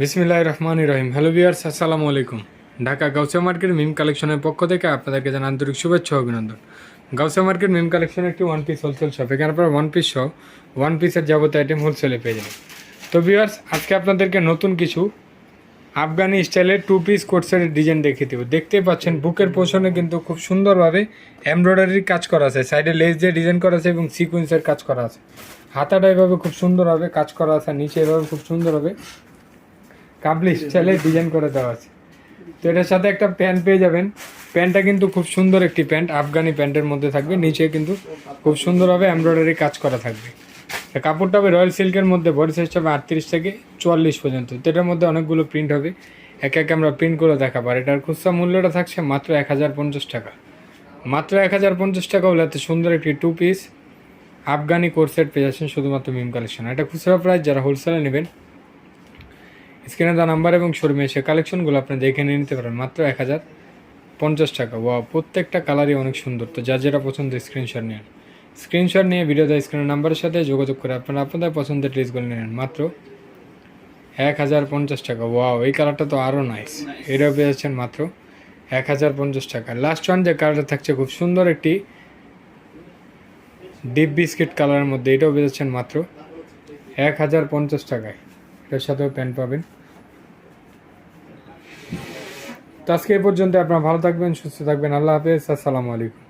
বিসমিল্লাহ রহমান রহিম। হ্যালো বিয়ার্স আসসালামু আলাইকুম। ঢাকা গাউসিয়া মার্কেট মিম কালেকশনের পক্ষ থেকে আপনাদেরকে জানান আন্তরিক শুভেচ্ছা অভিনন্দন। গাউসিয়া মার্কেট মিম কালেকশন একটি ওয়ান পিস হোলসেল শপ এখানে আপনারা ওয়ান পিস সহ ওয়ান পিসের যাবতীয় আইটেম হোলসেলে পেয়ে যাবেন। তো বিয়ার্স আজকে আপনাদেরকে নতুন কিছু আফগানি স্টাইলের টু পিস কোটসের ডিজাইন দেখিয়ে দেবো। দেখতেই পাচ্ছেন, বুকের পোষণে কিন্তু খুব সুন্দরভাবে এমব্রয়ডারির কাজ করা আছে। সাইডে লেস দিয়ে ডিজাইন করা আছে এবং সিকুয়েন্সের কাজ করা আছে। হাতাটা এভাবে খুব সুন্দরভাবে কাজ করা আছে, নিচে এভাবে খুব সুন্দরভাবে কাবলি স্টাইলে ডিজাইন করে দেওয়া আছে। তো এটার সাথে একটা প্যান্ট পেয়ে যাবেন। প্যান্টটা কিন্তু খুব সুন্দর একটি প্যান্ট আফগানি প্যান্টের মধ্যে থাকবে। নিচে কিন্তু খুব সুন্দরভাবে এমব্রয়ডারি কাজ করা থাকবে। কাপড়টা হবে রয়্যাল সিল্কের মধ্যে বডি সাইজ হবে আটত্রিশ থেকে চুয়াল্লিশ পর্যন্ত। তো এটার মধ্যে অনেকগুলো প্রিন্ট হবে। এক এক আমরা প্রিন্ট করে দেখাবো। আর এটার খুচরা মূল্যটা থাকছে মাত্র এক হাজার পঞ্চাশ টাকা। মাত্র এক হাজার পঞ্চাশ টাকা হলে এত সুন্দর একটি টু পিস আফগানি কোর্সেট পেয়ে যাচ্ছেন শুধুমাত্র মিম কালেকশন এটা খুচরা প্রাইস যারা হোলসেলে নেবেন স্ক্রিনে দেওয়া নাম্বার এবং শোরুমে এসে কালেকশনগুলো আপনি দেখে নিয়ে নিতে পারেন। মাত্র এক হাজার পঞ্চাশ টাকা। ওয়া প্রত্যেকটা কালারই অনেক সুন্দর। তো যার যেটা পছন্দ স্ক্রিনশট নেন। স্ক্রিনশট নিয়ে ভিডিও দেয় স্ক্রিনের নাম্বারের সাথে যোগাযোগ করে আপনারা আপনাদের পছন্দের ড্রেসগুলো নেন। মাত্র এক হাজার পঞ্চাশ টাকা। ওয়াও, এই কালারটা তো আরও নাইস এটাও পেয়ে যাচ্ছেন মাত্র এক হাজার পঞ্চাশ টাকা। লাস্ট ওয়ান যে কালারটা থাকছে, খুব সুন্দর একটি ডিপ বিস্কিট কালারের মধ্যে এটাও পেয়ে যাচ্ছেন মাত্র এক হাজার পঞ্চাশ টাকায়। এটার সাথেও প্যান্ট পাবেন। তো আজকে এ পর্যন্ত আপনারা ভালো থাকবেন, সুস্থ থাকবেন। আল্লাহ হাফেজ, আসসালামু আলাইকুম।